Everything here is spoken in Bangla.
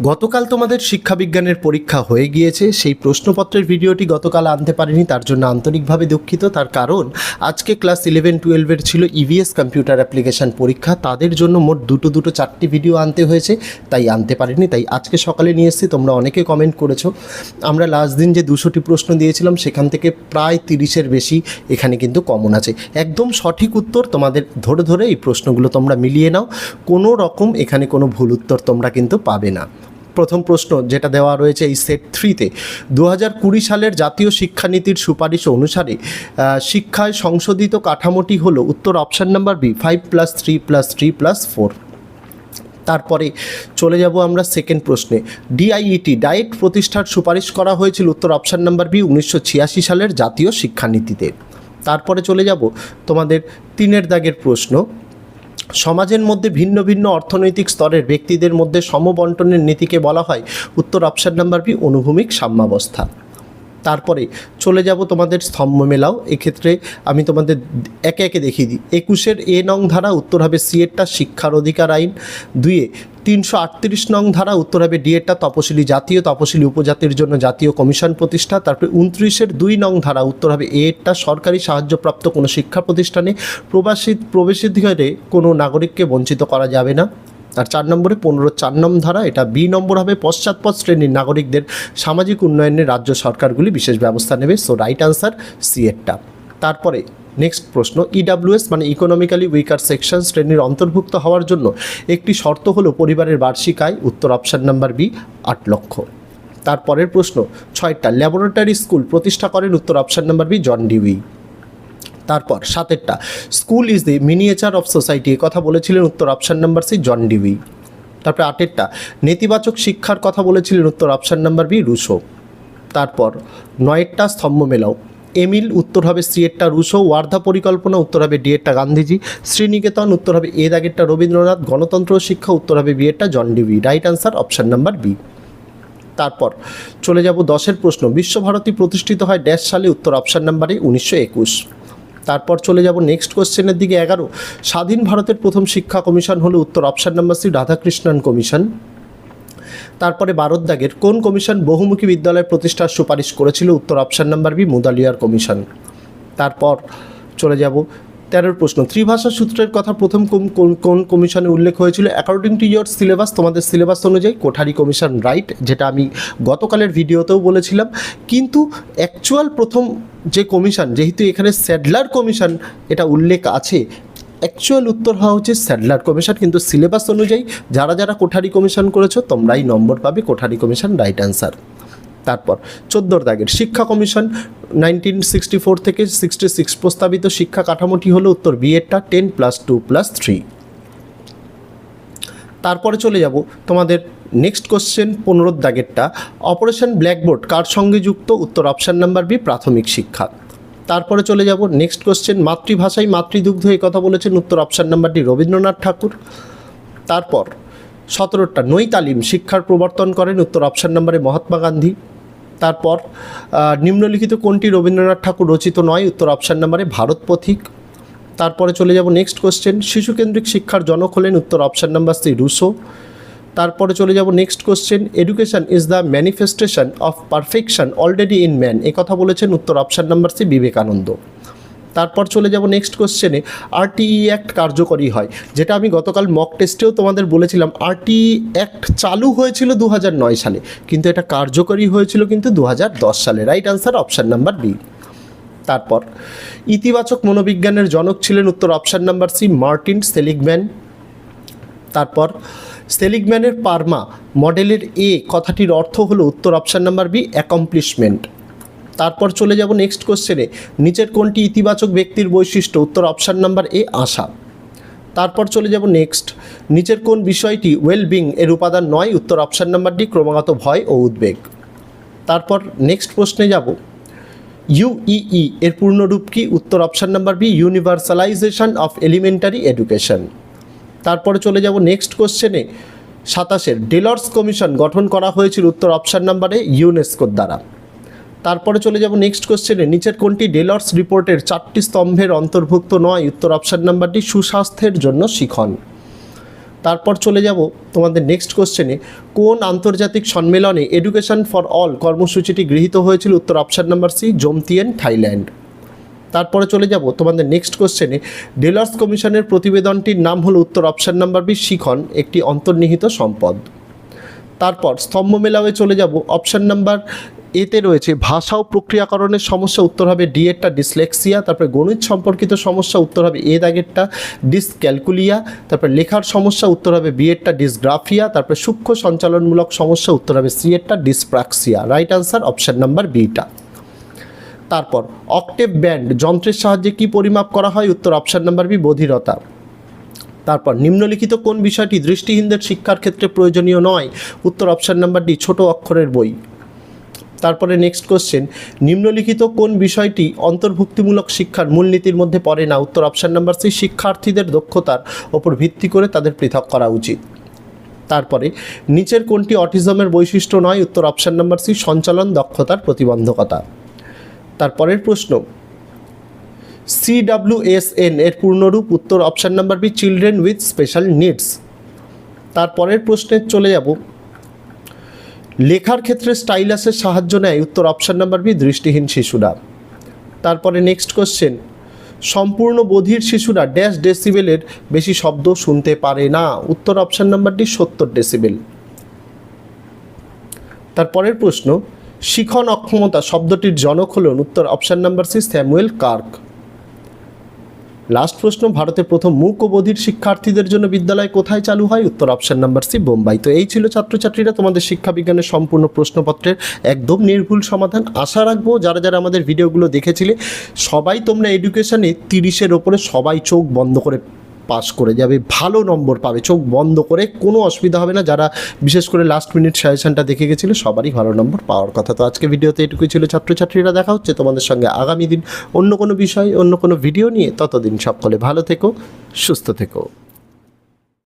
গতকাল তোমাদের শিক্ষাবিজ্ঞানের পরীক্ষা হয়ে গিয়েছে। সেই প্রশ্নপত্রের ভিডিওটি গতকাল আনতে পারিনি, তার জন্য আন্তরিকভাবে দুঃখিত। তার কারণ, আজকে ক্লাস ইলেভেন টুয়েলভের ছিল ইভিএস কম্পিউটার অ্যাপ্লিকেশান পরীক্ষা। তাদের জন্য মোট দুটো দুটো চারটি ভিডিও আনতে হয়েছে, তাই আনতে পারিনি। তাই আজকে সকালে নিয়ে এসেছি, তোমরা অনেকে কমেন্ট করেছ। আমরা লাস্ট দিন যে দুশোটি প্রশ্ন দিয়েছিলাম, সেখান থেকে প্রায় তিরিশের বেশি এখানে কিন্তু কমন আছে। একদম সঠিক উত্তর তোমাদের ধরে ধরে এই প্রশ্নগুলো তোমরা মিলিয়ে নাও। কোনো রকম এখানে কোনো ভুল উত্তর তোমরা কিন্তু পাবে না। প্রথম প্রশ্ন যেটা দেওয়া রয়েছে এই সেট থ্রিতে দু কুড়ি সালের জাতীয় শিক্ষানীতির সুপারিশ অনুসারে শিক্ষায় সংশোধিত কাঠামোটি হলো উত্তর option number B five plus three plus three plus four তারপরে চলে যাব আমরা সেকেন্ড প্রশ্নে। ডিআইইটি ডায়েট প্রতিষ্ঠার সুপারিশ করা হয়েছিল উত্তর অপশান নাম্বার বি উনিশশো ছিয়াশি সালের জাতীয় শিক্ষানীতিতে। তারপরে চলে যাব তোমাদের তিনের দাগের প্রশ্ন। সমাজের মধ্যে ভিন্ন ভিন্ন অর্থনৈতিক স্তরের ব্যক্তিদের মধ্যে সমবন্টনের নীতিকে বলা হয় উত্তর অপশান নাম্বার বি, অনুভূমিক সাম্যাবস্থা। তারপরে চলে যাব তোমাদের স্তম্ভ মেলাও। এক্ষেত্রে আমি তোমাদের একে একে দেখিয়ে দিই। একুশের এ নং ধারা উত্তর হবে সি এরটা শিক্ষার অধিকার আইন। দুইয়ে তিনশো আটত্রিশ নং ধারা উত্তর হবে ডি এরটা তপশিলি জাতীয়, তপশিলি উপজাতির জন্য জাতীয় কমিশন প্রতিষ্ঠা। তারপরে উনত্রিশের দুই নং ধারা উত্তর হবে এরটা সরকারি সাহায্যপ্রাপ্ত কোনো শিক্ষা প্রতিষ্ঠানে। প্রবাসী, প্রবেশাধিকারে কোনো নাগরিককে বঞ্চিত করা যাবে না। আর চার নম্বরে পনেরো চার নম্বর ধারা, এটা বি নম্বর হবে পশ্চাৎপদ শ্রেণির নাগরিকদের সামাজিক উন্নয়নে রাজ্য সরকারগুলি বিশেষ ব্যবস্থা নেবে। সো রাইট আনসার সি এরটা তারপরে নেক্সট প্রশ্ন ইডাব্লিউএস মানে ইকোনমিক্যালি উইকার সেকশন শ্রেণির অন্তর্ভুক্ত হওয়ার জন্য একটি শর্ত হলো পরিবারের বার্ষিক আয়, উত্তর অপশান নাম্বার বি আট লক্ষ। তারপরের প্রশ্ন, ছয়টা ল্যাবরেটরি স্কুল প্রতিষ্ঠা করেন, উত্তর option number B John Dewey তারপর সাতেরটা। School is the miniature of society কথা বলেছিলেন উত্তর option number C, John Dewey তারপরে আটেরটা, নেতিবাচক শিক্ষার কথা বলেছিলেন উত্তর অপশান নাম্বার বি, রুশো। তারপর নয়েরটা, স্তম্ভ মেলাও। এমিল, উত্তর হবে সি এরটা, রুশো। ওয়ার্ধা পরিকল্পনা, উত্তর হবে ডি এরটা, গান্ধীজি। শ্রীনিকেতন, উত্তর হবে এ দাগেরটা, রবীন্দ্রনাথ। গণতন্ত্র শিক্ষা, উত্তর হবে B এরটা, John Dewey right answer option number B. তারপর চলে যাব দশের প্রশ্ন। বিশ্বভারতী প্রতিষ্ঠিত হয় ড্যাশ সালে, উত্তর অপশান নাম্বারে উনিশশো একুশ। তারপর চলে যাব নেক্সট কোশ্চেনের দিকে এগারো। স্বাধীন ভারতের প্রথম শিক্ষা কমিশন হলো উত্তর option number C Radhakrishnan commission. তারপরে দাগের, কোন কমিশন বহুমুখী বিদ্যালয় প্রতিষ্ঠার সুপারিশ করেছিল? উত্তর option number B Mudaliar commission. তারপর চলে যাব তেরোর প্রশ্ন, ত্রিভাষা সূত্রের কথা প্রথম কোন- কমিশনে উল্লেখ হয়েছিল? অ্যাকর্ডিং টু ইয়োর সিলেবাস তোমাদের সিলেবাস অনুযায়ী কোঠারি কমিশন রাইট যেটা আমি গতকালের ভিডিওতেও বলেছিলাম। কিন্তু অ্যাকচুয়াল প্রথম যে কমিশন, যেহেতু এখানে স্যাডলার কমিশন এটা উল্লেখ আছে অ্যাকচুয়াল উত্তর হওয়া হচ্ছে স্যাডলার কমিশন। কিন্তু সিলেবাস অনুযায়ী যারা যারা কোঠারি কমিশন করেছ, তোমরাই নম্বর পাবে কোঠারি কমিশন রাইট অ্যান্সার তারপর চোদ্দোর দাগের শিক্ষা কমিশন নাইনটিন সিক্সটি ফোর থেকে সিক্সটি সিক্স প্রস্তাবিত শিক্ষা কাঠামোটি হলো উত্তর বিএডটা ten plus two plus three. তারপরে চলে যাব তোমাদের নেক্সট কোশ্চেন পনেরোর দাগেরটা, অপারেশন ব্ল্যাকবোর্ড কার সঙ্গে যুক্ত? উত্তর অপশান নাম্বার বি, প্রাথমিক শিক্ষা। তারপরে চলে যাব নেক্সট কোশ্চেন, মাতৃভাষায় মাতৃদুগ্ধ এই কথা বলেছেন উত্তর option number D, Rabindranath Thakur. তারপর সতেরোটা নই তালিম শিক্ষার প্রবর্তন করেন উত্তর অপশান নাম্বারে মহাত্মা গান্ধী। তারপর নিম্নলিখিত কোনটি রবীন্দ্রনাথ ঠাকুর রচিত নয়, উত্তর অপশান নাম্বারে ভারত পথিক। তারপরে চলে যাব নেক্সট কোশ্চেন শিশুকেন্দ্রিক শিক্ষার জনক হলেন উত্তর অপশান নাম্বার সি রুশো। তারপরে চলে যাব next question education is the manifestation of perfection already in man কথা বলেছেন উত্তর অপশান নাম্বার সি বিবেকানন্দ। তারপর চলে যাব নেক্সট কোশ্চেনে আরটিই অ্যাক্ট কার্যকরী হয়, যেটা আমি গতকাল মক টেস্টেও তোমাদের বলেছিলাম আরটিই অ্যাক্ট চালু হয়েছিল দু সালে, কিন্তু এটা কার্যকরী হয়েছিল কিন্তু দু হাজার দশ সালে right answer option number B তারপর, ইতিবাচক মনোবিজ্ঞানের জনক ছিলেন উত্তর option number C Martin Seligman. তারপর, সেলিগম্যানের পারমা মডেলের এ কথাটির অর্থ হলো উত্তর অপশান নাম্বার বি অ্যাকমপ্লিশমেন্ট তারপর চলে যাব নেক্সট কোশ্চেনে নিচের কোনটি ইতিবাচক ব্যক্তির বৈশিষ্ট্য? উত্তর অপশান নাম্বার এ আশা। তারপর চলে যাব নেক্সট নিচের কোন বিষয়টি ওয়েলবিং এর উপাদান নয়? উত্তর অপশান নাম্বার ডি ক্রমাগত ভয় ও উদ্বেগ। তারপর নেক্সট প্রশ্নে যাব। ইউইই এর পূর্ণরূপ কি? উত্তর option number B universalization of elementary education তারপরে চলে যাব নেক্সট কোশ্চেনে সাতাশের ডেলর্স কমিশন গঠন করা হয়েছিল, উত্তর অপশান নাম্বারে ইউনেস্কোর দ্বারা। তারপরে চলে যাব নেক্সট কোশ্চেনে নিচের কোনটি ডেলর্স রিপোর্টের চারটি স্তম্ভের অন্তর্ভুক্ত নয়? উত্তর অপশান নাম্বারটি সুস্বাস্থ্যের জন্য শিখন। তারপর চলে যাব তোমাদের নেক্সট কোশ্চেনে কোন আন্তর্জাতিক সম্মেলনে এডুকেশন ফর অল কর্মসূচিটি গৃহীত হয়েছিল? উত্তর option number C Jomtien, Thailand. তারপরে চলে যাব তোমাদের নেক্সট কোশ্চেনে ডেলার্স কমিশনের প্রতিবেদনটির নাম হলো উত্তর অপশান নাম্বার বি শিখন, একটি অন্তর্নিহিত সম্পদ। তারপর স্তম্ভ মেলাওয়ে চলে যাব অপশান নাম্বার এতে রয়েছে ভাষা ও প্রক্রিয়াকরণের সমস্যা, উত্তর হবে ডি এরটা ডিসলেক্সিয়া, তারপরে গণিত সম্পর্কিত সমস্যা, উত্তর হবে এ দাগেরটা ডিসক্যালকুলিয়া, তারপরে লেখার সমস্যা, উত্তর হবে বি এরটা ডিসগ্রাফিয়া, তারপরে সূক্ষ্ম সঞ্চালনমূলক সমস্যা, উত্তর হবে C এরটা dyspraxia. Right answer option number beta তারপর অক্টেভ ব্যান্ড যন্ত্রের সাহায্যে কি পরিমাপ করা হয়? উত্তর অপশান নাম্বার বি বধিরতা। তারপর, নিম্নলিখিত কোন বিষয়টি দৃষ্টিহীনদের শিক্ষার ক্ষেত্রে প্রয়োজনীয় নয়? উত্তর অপশান নাম্বার ডি ছোট অক্ষরের বই। তারপরে নেক্সট কোশ্চেন নিম্নলিখিত কোন বিষয়টি অন্তর্ভুক্তিমূলক শিক্ষার মূলনীতির মধ্যে পড়ে না? উত্তর অপশান নাম্বার সি শিক্ষার্থীদের দক্ষতার ওপর ভিত্তি করে তাদের পৃথক করা উচিত। তারপরে, নিচের কোনটি অটিজমের বৈশিষ্ট্য নয়? উত্তর অপশান নাম্বার সি সঞ্চালন দক্ষতার প্রতিবন্ধকতা। তারপরের প্রশ্ন সিডাব্লিউএসএন এর পূর্ণরূপ? উত্তর option number B children with special needs তারপরের প্রশ্নে চলে যাব। লেখার ক্ষেত্রে স্টাইলাসের সাহায্য নেয় উত্তর অপশান নাম্বার বি, দৃষ্টিহীন শিশুরা। তারপরে নেক্সট কোশ্চেন সম্পূর্ণ বধির শিশুরা ড্যাশ ডেসিবেলের বেশি শব্দ শুনতে পারে না। উত্তর অপশান নাম্বারটি সত্তর ডেসিবেল তারপরের প্রশ্ন, শিখন অক্ষমতা শব্দটির জনক হলেন উত্তর option number C, Samuel Kirk. Last প্রশ্ন ভারতের প্রথম মূক ও বধির শিক্ষার্থীদের জন্য বিদ্যালয় কোথায় চালু হয়? উত্তর অপশান নাম্বার সি, বোম্বাই। তো এই ছিল ছাত্রছাত্রীরা তোমাদের শিক্ষাবিজ্ঞানের সম্পূর্ণ প্রশ্নপত্রের একদম নির্ভুল সমাধান। আশা রাখব যারা যারা আমাদের ভিডিওগুলো দেখেছিলে, সবাই তোমরা এডুকেশনে তিরিশের ওপরে সবাই চোখ বন্ধ করে পাস করে যাবে, ভালো নম্বর পাবে, চোখ বন্ধ করে কোনো অসুবিধা হবে না। যারা বিশেষ করে লাস্ট মিনিট সাজেশনটা দেখে গেছিল, সবারই ভালো নম্বর পাওয়ার কথা। তো আজকে ভিডিওতে এটুকুই ছিল ছাত্রছাত্রীরা, দেখা হচ্ছে তোমাদের সঙ্গে আগামী দিন অন্য কোনো বিষয়, অন্য কোনো ভিডিও নিয়ে। ততদিন সকলে ভালো থেকো, সুস্থ থেকো।